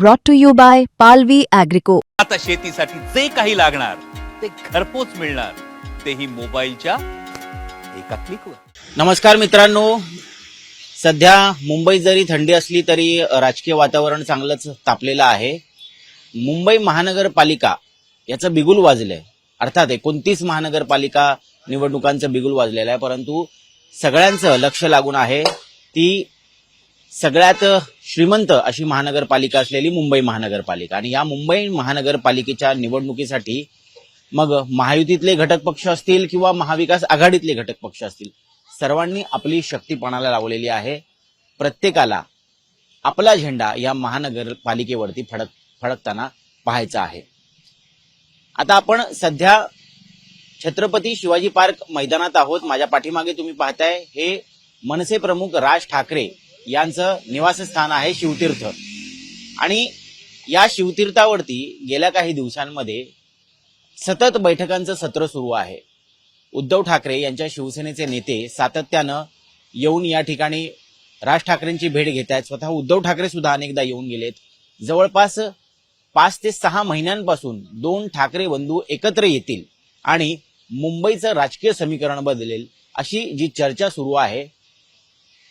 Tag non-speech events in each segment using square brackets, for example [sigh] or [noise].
brought to you by Palvi Agrico. आता शेतीसाठी जे काही लागणार ते घरपोच मिळणार. तेही मोबाईलच्या एका क्लिकवर नमस्कार मित्रांनो. सध्या मुंबईत जरी थंडी असली तरी राजकीय वातावरण चांगलंच तापलेलं आहे. मुंबई महानगरपालिका याचं बिगुल वाजलंय. अर्थात एकोणतीस महानगरपालिका निवडणुकांचं बिगुल वाजलेलं आहे परंतु सगळ्यांचं लक्ष लागून आहे. ती सगळ्यात श्रीमंत अशी महानगरपालिका असलेली मुंबई महानगरपालिका. आणि या मुंबई महानगरपालिकेच्या निवडणुकीसाठी मग महायुतीतले घटक पक्ष असतील किंवा महाविकास आघाडीतले घटक पक्ष असतील सर्वांनी आपली शक्तीपणाला लावलेली आहे. प्रत्येकाला आपला झेंडा या महानगरपालिकेवरती फडक फडकताना पाहायचा आहे. आता आपण सध्या छत्रपती शिवाजी पार्क मैदानात आहोत. माझ्या पाठीमागे तुम्ही पाहताय हे मनसे प्रमुख राज ठाकरे यांचं निवासस्थान आहे शिवतीर्थ. आणि या शिवतीर्थावरती गेल्या काही दिवसांमध्ये सतत बैठकांचं सत्र सुरू आहे. उद्धव ठाकरे यांच्या शिवसेनेचे नेते सातत्यानं येऊन या ठिकाणी राज ठाकरेंची भेट घेत आहेत. स्वतः उद्धव ठाकरे सुद्धा अनेकदा येऊन गेलेत. जवळपास पाच ते सहा महिन्यांपासून दोन ठाकरे बंधू एकत्र येतील आणि मुंबईचं राजकीय समीकरण बदलेल अशी जी चर्चा सुरू आहे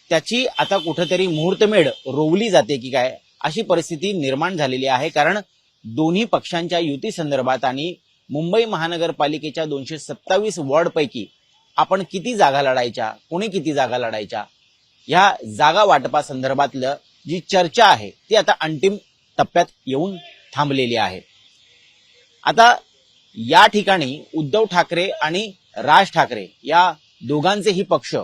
त्याची आता कुठंतरी मुहूर्तमेढ रोवली जाते की काय अशी परिस्थिती निर्माण झालेली आहे. कारण दोन्ही पक्षांच्या युती संदर्भात आणि मुंबई महानगरपालिकेच्या दोनशे सत्तावीस वॉर्डपैकी आपण किती जागा लढायच्या कोणी किती जागा लढायच्या ह्या जागा वाटपासंदर्भातलं जी चर्चा आहे ती आता अंतिम टप्प्यात येऊन थांबलेली आहे. आता या ठिकाणी उद्धव ठाकरे आणि राज ठाकरे या दोघांचेही पक्ष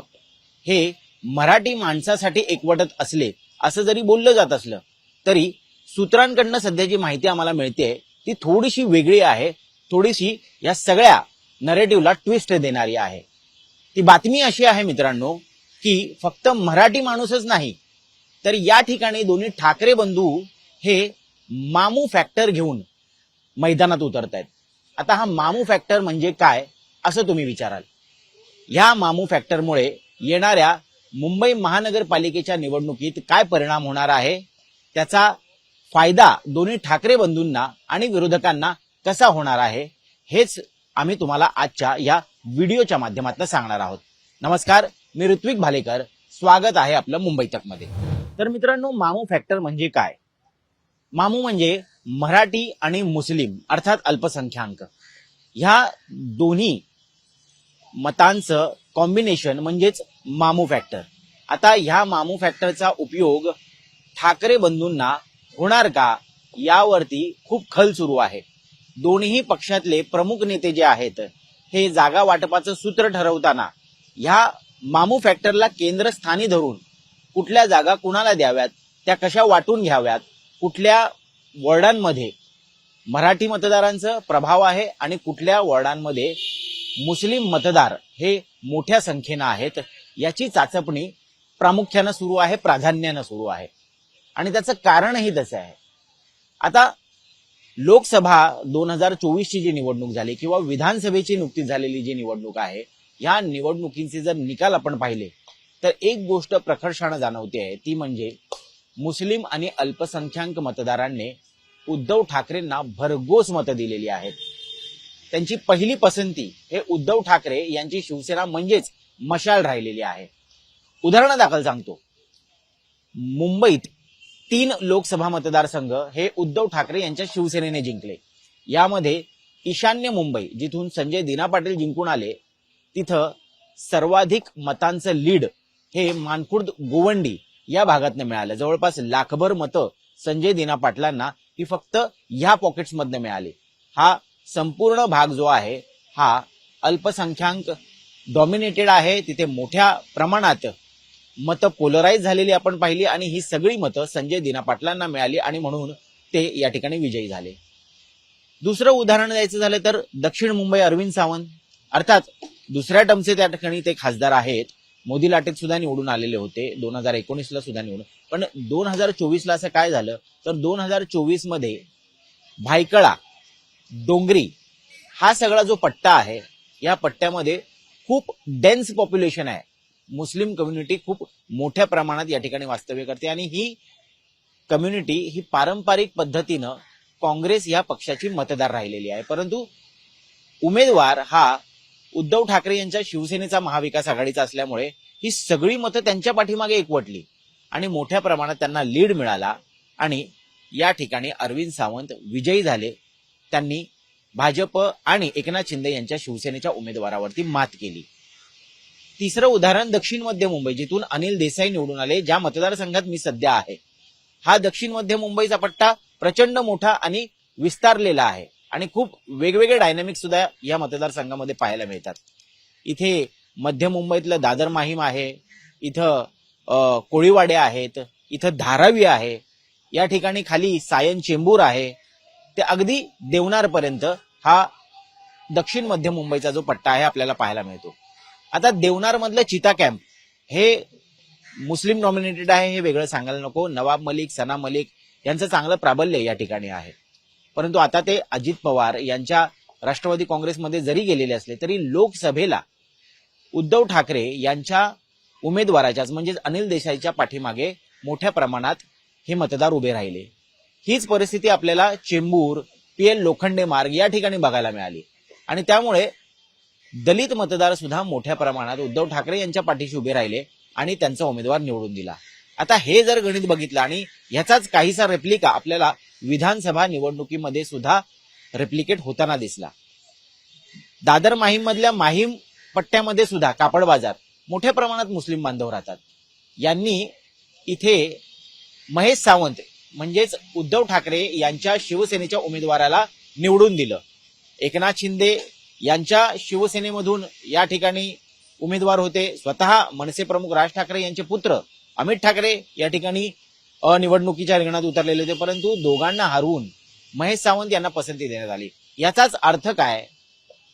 हे मराठी माणसासाठी एकवटत असले असं जरी बोललं जात असलं तरी सूत्रांकडनं सध्या जी माहिती आम्हाला मिळते ती थोडीशी वेगळी आहे. थोडीशी या सगळ्या नरेटिव्हला ट्विस्ट देणारी आहे. ती बातमी अशी आहे मित्रांनो की फक्त मराठी माणूसच नाही तर या ठिकाणी दोन्ही ठाकरे बंधू हे मामू फॅक्टर घेऊन मैदानात उतरत आहेत आता हा मामू फॅक्टर म्हणजे काय असं तुम्ही विचाराल. ह्या मामू फॅक्टरमुळे येणाऱ्या मुंबई महानगरपालिकेच्या निवडणुकीत काय परिणाम होणार आहे? त्याचा फायदा दोन्ही ठाकरे बंधूंना आणि विरोधकांना कसा होणार आहे? हेच आम्ही तुम्हाला आजच्या या व्हिडिओच्या माध्यमातून सांगणार आहोत. नमस्कार मी ऋत्विक भालेकर. स्वागत आहे आपलं मुंबई तकमध्ये तर मित्रांनो मामू फॅक्टर म्हणजे काय? मामू म्हणजे मराठी आणि मुस्लिम अर्थात अल्पसंख्याक. ह्या दोन्ही मतांचं कॉम्बिनेशन म्हणजेच मामू फॅक्टर आता ह्या मामू फॅक्टरचा उपयोग ठाकरे बंधूंना होणार का यावरती खूप खल सुरू आहे. दोन्ही पक्षातले प्रमुख नेते जे आहेत हे जागा वाटपाचं सूत्र ठरवताना ह्या मामू फॅक्टरला केंद्रस्थानी धरून कुठल्या जागा कुणाला द्याव्यात त्या कशा वाटून घ्याव्यात कुठल्या वॉर्डांमध्ये मराठी मतदारांचं प्रभाव आहे आणि कुठल्या वॉर्डांमध्ये मुस्लिम मतदार हे मोठ्या संख्येनं आहेत याची चाचपणी प्रामुख्यानं सुरू आहे प्राधान्यानं सुरू आहे. आणि त्याचं कारणही तसं आहे. आता लोकसभा दोन हजार चोवीसची जी निवडणूक झाली किंवा विधानसभेची नुकतीच झालेली जी निवडणूक आहे या निवडणुकींचे जर निकाल आपण पाहिले तर एक गोष्ट प्रकर्षानं जाणवते आहे ती म्हणजे मुस्लिम आणि अल्पसंख्याक मतदारांनी उद्धव ठाकरेंना भरघोस मतं दिलेली आहेत. त्यांची पहिली पसंती हे उद्धव ठाकरे यांची शिवसेना म्हणजेच मशाल राहिलेली आहे. उदाहरणादाखल सांगतो. मुंबईत तीन लोकसभा मतदारसंघ हे उद्धव ठाकरे यांच्या शिवसेनेने जिंकले. यामध्ये ईशान्य मुंबई जिथून संजय दिना पाटील जिंकून आले तिथं सर्वाधिक मतांचं लीड हे मानखुर्द गोवंडी या भागातनं मिळालं. जवळपास लाखभर मतं संजय दिना पाटलांना ही फक्त ह्या पॉकेट्समधनं मिळाली. हा संपूर्ण भाग जो आहे हा अल्पसंख्याक डॉमिनेटेड आहे तिथे मोठ्या प्रमाणात मतं पोलराईज झालेली आपण पाहिली आणि ही सगळी मतं संजय दिना पाटलांना मिळाली आणि म्हणून ते या ठिकाणी विजयी झाले. दुसरं उदाहरण द्यायचं झालं तर दक्षिण मुंबई अरविंद सावंत. अर्थात दुसऱ्या टर्मचे त्या ठिकाणी ते खासदार आहेत. मोदी लाटेत सुद्धा निवडून आलेले होते. दोन हजार एकोणीसला सुद्धा निवडून. पण दोन हजार चोवीसला असं काय झालं? तर दोन हजार चोवीसमध्ये भायकळा डोंगरी हा सगळा जो पट्टा आहे या पट्ट्यामध्ये खूप डेन्स पॉप्युलेशन आहे. मुस्लिम कम्युनिटी खूप मोठ्या प्रमाणात या ठिकाणी वास्तव्य करते आणि ही कम्युनिटी ही पारंपरिक पद्धतीनं काँग्रेस या पक्षाची मतदार राहिलेली आहे. परंतु उमेदवार हा उद्धव ठाकरे यांच्या शिवसेनेचा महाविकास आघाडीचा असल्यामुळे ही सगळी मतं त्यांच्या पाठीमागे एकवटली आणि मोठ्या प्रमाणात त्यांना लीड मिळाला आणि या ठिकाणी अरविंद सावंत विजयी झाले. त्यांनी भाजप आणि एकनाथ शिंदे यांच्या शिवसेनेच्या उमेदवारावरती मात केली. तिसरं उदाहरण दक्षिण मध्य मुंबई जिथून अनिल देसाई निवडून आले ज्या मतदारसंघात मी सध्या आहे. हा दक्षिण मध्य मुंबईचा पट्टा प्रचंड मोठा आणि विस्तारलेला आहे आणि खूप वेगवेगळे डायनॅमिक सुद्धा या मतदारसंघामध्ये पाहायला मिळतात. इथे मध्य मुंबईतलं दादर माहीम आहे इथं कोळीवाडे आहेत इथं धारावी आहे या ठिकाणी खाली सायन चेंबूर आहे ते अगदी देवनारपर्यंत हा दक्षिण मध्य मुंबईचा जो पट्टा आहे आपल्याला पाहायला मिळतो. आता देवनार मधलं चिता कॅम्प हे मुस्लिम नॉमिनेटेड आहे हे वेगळं सांगायला नको. नवाब मलिक सना मलिक यांचं चांगलं प्राबल्य या ठिकाणी आहे. परंतु आता ते अजित पवार यांच्या राष्ट्रवादी काँग्रेसमध्ये जरी गेलेले असले तरी लोकसभेला उद्धव ठाकरे यांच्या उमेदवाराच्याच म्हणजेच अनिल देसाईच्या पाठीमागे मोठ्या प्रमाणात हे मतदार उभे राहिले. हीच परिस्थिती आपल्याला चेंबूर पी एल लोखंडे मार्ग या ठिकाणी बघायला मिळाली. आणि त्यामुळे दलित मतदार सुद्धा मोठ्या प्रमाणात उद्धव ठाकरे यांच्या पाठीशी उभे राहिले आणि त्यांचा उमेदवार निवडून दिला. आता हे जर गणित बघितलं आणि ह्याचाच काहीसा रेप्लिका आपल्याला विधानसभा निवडणुकीमध्ये सुद्धा रेप्लिकेट होताना दिसला. दादर माहीम मधल्या माहीम पट्ट्यामध्ये सुद्धा कापड बाजार मोठ्या प्रमाणात मुस्लिम बांधव राहतात. यांनी इथे महेश सावंत म्हणजेच उद्धव ठाकरे यांच्या शिवसेनेच्या उमेदवाराला निवडून दिलं. एकनाथ शिंदे यांच्या शिवसेनेमधून या ठिकाणी उमेदवार होते. स्वतः मनसे प्रमुख राज ठाकरे यांचे पुत्र अमित ठाकरे या ठिकाणी निवडणुकीच्या रिंगणात उतरलेले होते. परंतु दोघांना हरवून महेश सावंत यांना पसंती देण्यात आली. याचाच अर्थ काय?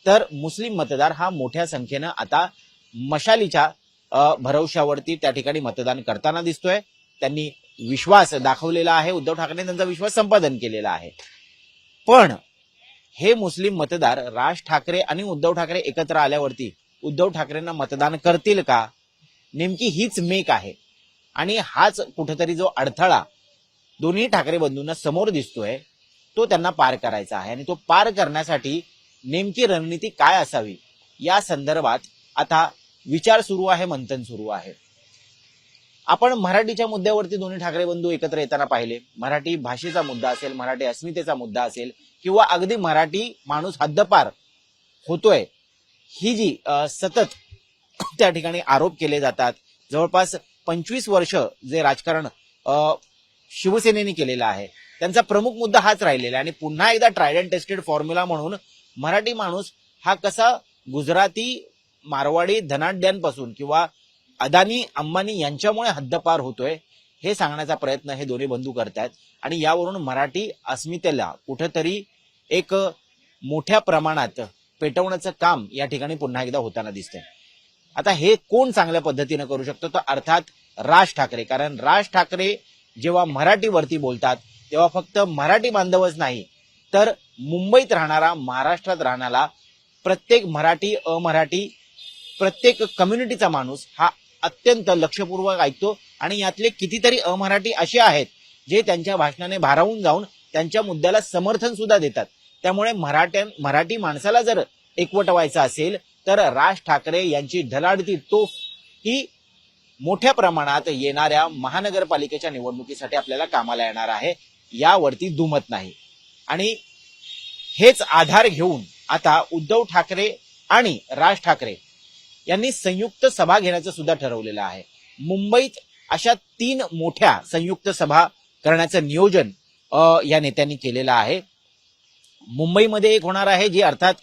तर मुस्लिम मतदार हा मोठ्या संख्येनं आता मशालीच्या भरवशावरती त्या ठिकाणी मतदान करताना दिसतोय. त्यांनी विश्वास दाखवलेला आहे. उद्धव ठाकरे त्यांचा विश्वास संपादन केलेला आहे. पण हे मुस्लिम मतदार राज ठाकरे आणि उद्धव ठाकरे एकत्र आल्यावरती उद्धव ठाकरेंना मतदान करतील का? नेमकी हीच मेक आहे. आणि हाच कुठेतरी जो अडथळा दोन्ही ठाकरे बंधूंना समोर दिसतोय तो त्यांना पार करायचा आहे. आणि तो पार करण्यासाठी नेमकी रणनीती काय असावी? या संदर्भात आता विचार सुरू आहे मंथन सुरू आहे. आपण मराठीच्या मुद्द्यावरती दोन्ही ठाकरे बंधू एकत्र येताना पाहिले. मराठी भाषेचा मुद्दा असेल मराठी अस्मितेचा मुद्दा असेल किंवा अगदी मराठी माणूस हद्दपार होतोय ही जी सतत त्या ठिकाणी आरोप केले जातात जवळपास पंचवीस वर्ष जे राजकारण शिवसेनेने केलेलं आहे त्यांचा प्रमुख मुद्दा हाच राहिलेला आहे. आणि पुन्हा एकदा ट्रायड अँड टेस्टेड फॉर्म्युला म्हणून मराठी माणूस हा कसा गुजराती मारवाडी धनाढ्यांपासून किंवा अदानी अंबानी यांच्यामुळे हद्दपार होतोय हे सांगण्याचा प्रयत्न हे दोन्ही बंधू करतायत. आणि यावरून मराठी अस्मितेला कुठेतरी एक मोठ्या प्रमाणात पेटवण्याचं काम या ठिकाणी पुन्हा एकदा होताना दिसतंय. आता हे कोण चांगल्या पद्धतीनं करू शकतो? तर अर्थात राज ठाकरे. कारण राज ठाकरे जेव्हा मराठीवरती बोलतात तेव्हा फक्त मराठी बांधवच नाही तर मुंबईत राहणारा महाराष्ट्रात राहणारा प्रत्येक मराठी अमराठी प्रत्येक कम्युनिटीचा माणूस हा अत्यंत लक्षपूर्वक ऐकतो आणि यातले कितीतरी अमराठी असे आहेत जे त्यांच्या भाषणाने भारावून जाऊन त्यांच्या मुद्द्याला समर्थन सुद्धा देतात. त्यामुळे मराठ्या मराठी माणसाला जर एकवटवायचं असेल तर राज ठाकरे यांची ढलाडती तोफ ही मोठ्या प्रमाणात येणाऱ्या महानगरपालिकेच्या निवडणुकीसाठी आपल्याला कामाला येणार आहे. यावरती दुमत नाही. आणि हेच आधार घेऊन आता उद्धव ठाकरे आणि राज ठाकरे यांनी संयुक्त सभा घेण्याचं सुद्धा ठरवलेलं आहे. मुंबईत अशा तीन मोठ्या संयुक्त सभा करण्याचं नियोजन या नेत्यांनी केलेलं आहे. मुंबईमध्ये एक होणार आहे जी अर्थात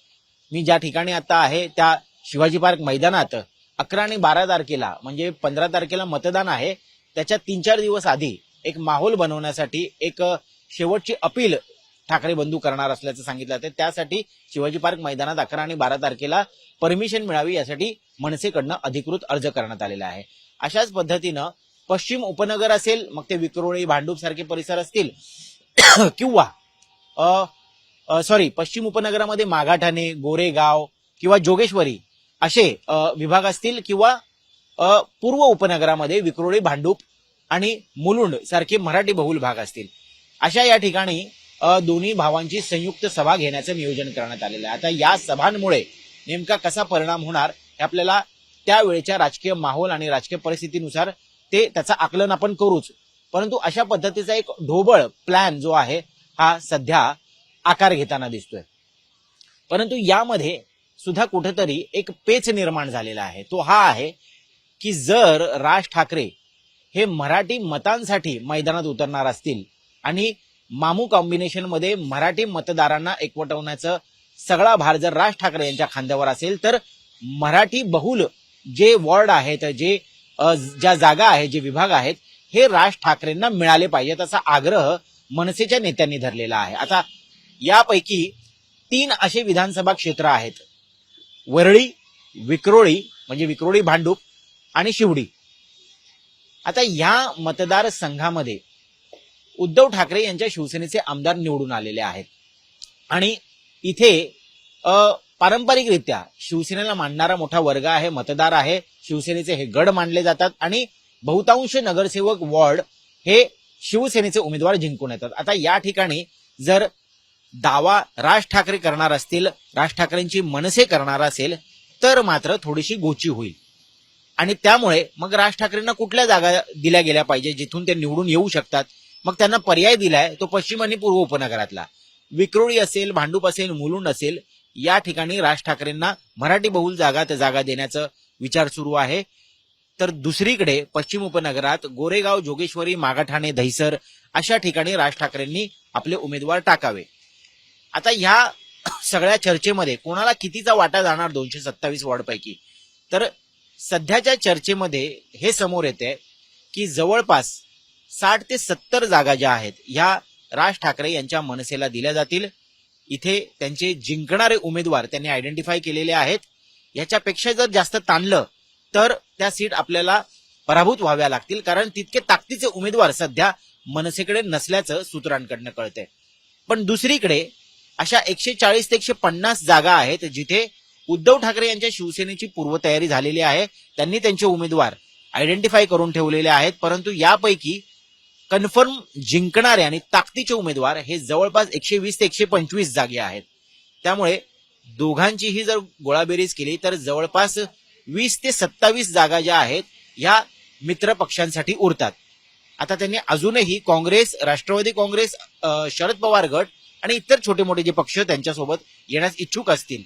मी ज्या ठिकाणी आता आहे त्या शिवाजी पार्क मैदानात अकरा आणि बारा तारखेला म्हणजे पंधरा तारखेला मतदान आहे. त्याच्या तीन चार दिवस आधी एक माहोल बनवण्यासाठी एक शेवटची अपील ठाकरे बंधू करणार असल्याचं सांगितलं जाते त्यासाठी शिवाजी पार्क मैदानात अकरा आणि बारा तारखेला परमिशन मिळावी यासाठी मनसेकडनं अधिकृत अर्ज करण्यात आलेला आहे. अशाच पद्धतीनं पश्चिम उपनगर असेल मग ते विक्रोळी भांडूप सारखे परिसर असतील [coughs] किंवा सॉरी पश्चिम उपनगरामध्ये मागाठाणे गोरेगाव किंवा जोगेश्वरी असे विभाग असतील किंवा पूर्व उपनगरामध्ये विक्रोळी भांडूप आणि मुलुंड सारखे मराठी बहुल भाग असतील. अशा या ठिकाणी दोन्ही भावांची संयुक्त सभा घेण्याचं नियोजन करण्यात आलेलं आहे. आता या सभांमुळे नेमका कसा परिणाम होणार हे आपल्याला त्यावेळेच्या राजकीय माहोल आणि राजकीय परिस्थितीनुसार ते त्याचं आकलन आपण करूच. परंतु अशा पद्धतीचा एक ढोबळ प्लॅन जो आहे हा सध्या आकार घेताना दिसतोय. परंतु यामध्ये सुद्धा कुठेतरी एक पेच निर्माण झालेला आहे. तो हा आहे की जर राज ठाकरे हे मराठी मतांसाठी मैदानात उतरणार असतील आणि मामू कॉम्बिनेशनमध्ये मराठी मतदारांना एकवटवण्याचं सगळा भार जर राज ठाकरे यांच्या खांद्यावर असेल तर मराठी बहुल जे वॉर्ड आहेत जे ज्या जागा आहेत जे विभाग आहेत हे राज ठाकरेंना मिळाले पाहिजेत असा आग्रह मनसेच्या नेत्यांनी धरलेला आहे. आता यापैकी तीन असे विधानसभा क्षेत्र आहेत. वरळी विक्रोळी म्हणजे विक्रोळी भांडूप आणि शिवडी. आता या मतदारसंघामध्ये उद्धव ठाकरे यांच्या शिवसेनेचे आमदार निवडून आलेले आहेत. आणि इथे पारंपरिकरित्या शिवसेनेला मानणारा मोठा वर्ग आहे मतदार आहे. शिवसेनेचे हे गड मानले जातात आणि बहुतांश नगरसेवक वॉर्ड हे शिवसेनेचे उमेदवार जिंकून येतात. आता या ठिकाणी जर दावा राज ठाकरे करणार असतील राज ठाकरेंची मनसे करणार असेल तर मात्र थोडीशी गोची होईल. आणि त्यामुळे मग राज ठाकरेंना कुठल्या जागा दिल्या गेल्या पाहिजे जिथून ते निवडून येऊ शकतात? मग त्यांना पर्याय दिलाय तो पश्चिम आणि पूर्व उपनगरातला. विक्रोळी असेल भांडूप असेल मुलुंड असेल या ठिकाणी राज ठाकरेंना मराठी बहुल जागा त्या जागा देण्याचं विचार सुरू आहे. तर दुसरीकडे पश्चिम उपनगरात गोरेगाव जोगेश्वरी मागाठाणे दहिसर अशा ठिकाणी राज ठाकरेंनी आपले उमेदवार टाकावे. आता ह्या सगळ्या चर्चेमध्ये कोणाला कितीचा वाटा जाणार दोनशे सत्तावीस वॉर्डपैकी? तर सध्याच्या चर्चेमध्ये हे समोर येते की जवळपास साठ ते सत्तर जागा ज्या आहेत ह्या राज ठाकरे यांच्या मनसेला दिल्या जातील. इथे त्यांचे जिंकणारे उमेदवार त्यांनी आयडेंटिफाय केलेले आहेत. याच्यापेक्षा जर जास्त ताणलं तर त्या सीट आपल्याला पराभूत व्हाव्या लागतील. कारण तितके ताकदीचे उमेदवार सध्या मनसेकडे नसल्याचं सूत्रांकडनं कळतंय. पण दुसरीकडे अशा एकशे चाळीस ते एकशे पन्नास जागा आहेत जिथे उद्धव ठाकरे यांच्या शिवसेनेची पूर्वतयारी झालेली आहे. त्यांनी त्यांचे उमेदवार आयडेंटिफाय करून ठेवलेले आहेत. परंतु यापैकी कन्फर्म जिंकणारे आणि ताकदीचे उमेदवार हे जवळपास एकशे वीस ते एकशे पंचवीस जागे आहेत. त्यामुळे दोघांचीही जर गोळाबेरीज केली तर जवळपास वीस ते सत्तावीस जागा ज्या आहेत ह्या मित्र पक्षांसाठी उरतात. आता त्यांनी अजूनही काँग्रेस राष्ट्रवादी काँग्रेस शरद पवार गट आणि इतर छोटे मोठे जे पक्ष त्यांच्यासोबत येण्यास इच्छुक असतील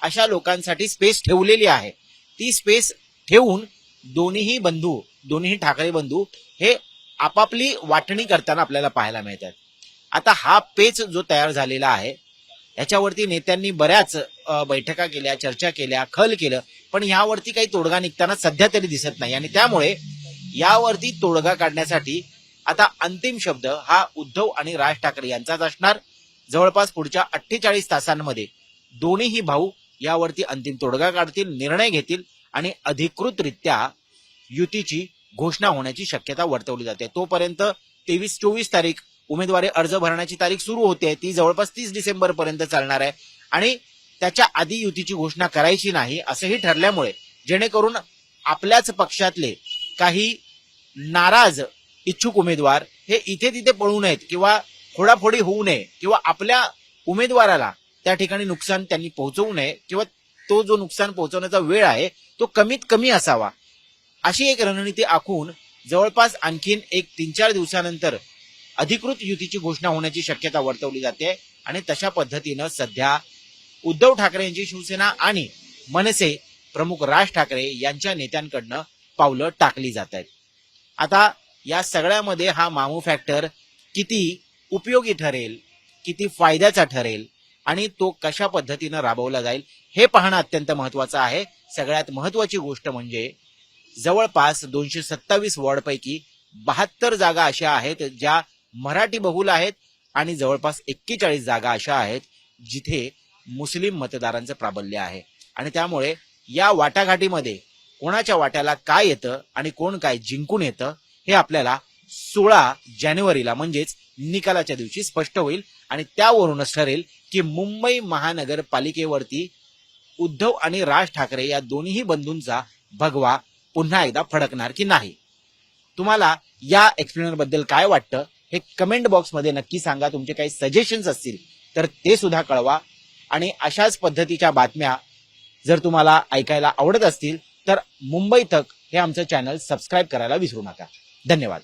अशा लोकांसाठी स्पेस ठेवलेली आहे. ती स्पेस ठेवून दोन्हीही बंधू दोन्ही ठाकरे बंधू हे आपापली वाटणी करताना आपल्याला पाहायला मिळतात. आता हा पेच जो तयार झालेला आहे याच्यावरती नेत्यांनी बऱ्याच बैठका केल्या चर्चा केल्या खल केलं पण यावरती काही तोडगा निघताना सध्या तरी दिसत नाही. आणि त्यामुळे यावरती तोडगा काढण्यासाठी आता अंतिम शब्द हा उद्धव आणि राज ठाकरे यांचाच असणार. जवळपास पुढच्या अठ्ठेचाळीस तासांमध्ये दोन्हीही भाऊ यावरती अंतिम तोडगा काढतील निर्णय घेतील आणि अधिकृतरित्या युतीची घोषणा होण्याची शक्यता वर्तवली जाते. तोपर्यंत तेवीस चोवीस तारीख उमेदवारी अर्ज भरण्याची तारीख सुरू होते. ती जवळपास तीस डिसेंबर पर्यंत चालणार आहे. आणि त्याच्या आधी युतीची घोषणा करायची नाही असंही ठरल्यामुळे जेणेकरून आपल्याच पक्षातले काही नाराज इच्छुक उमेदवार हे इथे तिथे पळू नयेत किंवा फोडाफोडी होऊ नये किंवा आपल्या उमेदवाराला त्या ठिकाणी नुकसान त्यांनी पोहोचवू नये किंवा तो जो नुकसान पोहोचवण्याचा वेळ आहे तो कमीत कमी असावा. अशी एक रणनीती आखून जवळपास आणखीन एक तीन चार दिवसानंतर अधिकृत युतीची घोषणा होण्याची शक्यता वर्तवली जाते आणि तशा पद्धतीनं सध्या उद्धव ठाकरे यांची शिवसेना आणि मनसे प्रमुख राज ठाकरे यांच्या नेत्यांकडनं पावलं टाकली जात आहेत. आता या सगळ्यामध्ये हा मामू फॅक्टर किती उपयोगी ठरेल किती फायद्याचा ठरेल आणि तो कशा पद्धतीनं राबवला जाईल हे पाहणं अत्यंत महत्वाचं आहे. सगळ्यात महत्वाची गोष्ट म्हणजे जवळपास दोनशे सत्तावीस वॉर्डपैकी बहात्तर जागा अशा आहेत ज्या मराठी बहुल आहेत आणि जवळपास एक्केचाळीस जागा अशा आहेत जिथे मुस्लिम मतदारांचं प्राबल्य आहे. आणि त्यामुळे या वाटाघाटीमध्ये कोणाच्या वाट्याला काय येतं आणि कोण काय जिंकून येतं हे आपल्याला सोळा जानेवारीला म्हणजेच निकालाच्या दिवशी स्पष्ट होईल. आणि त्यावरूनच ठरेल की मुंबई महानगरपालिकेवरती उद्धव आणि राज ठाकरे या दोन्ही बंधूंचा भगवा पुन्हा एकदा फडकणार की नाही? तुम्हाला या एक्सप्लेनरबद्दल काय वाटतं? हे कमेंट बॉक्समध्ये नक्की सांगा. तुमचे काही सजेशन्स असतील तर ते सुद्धा कळवा. आणि अशाच पद्धतीच्या बातम्या जर तुम्हाला ऐकायला आवडत असतील तर मुंबई तक हे आमचं चॅनल सबस्क्राईब करायला विसरू नका. धन्यवाद.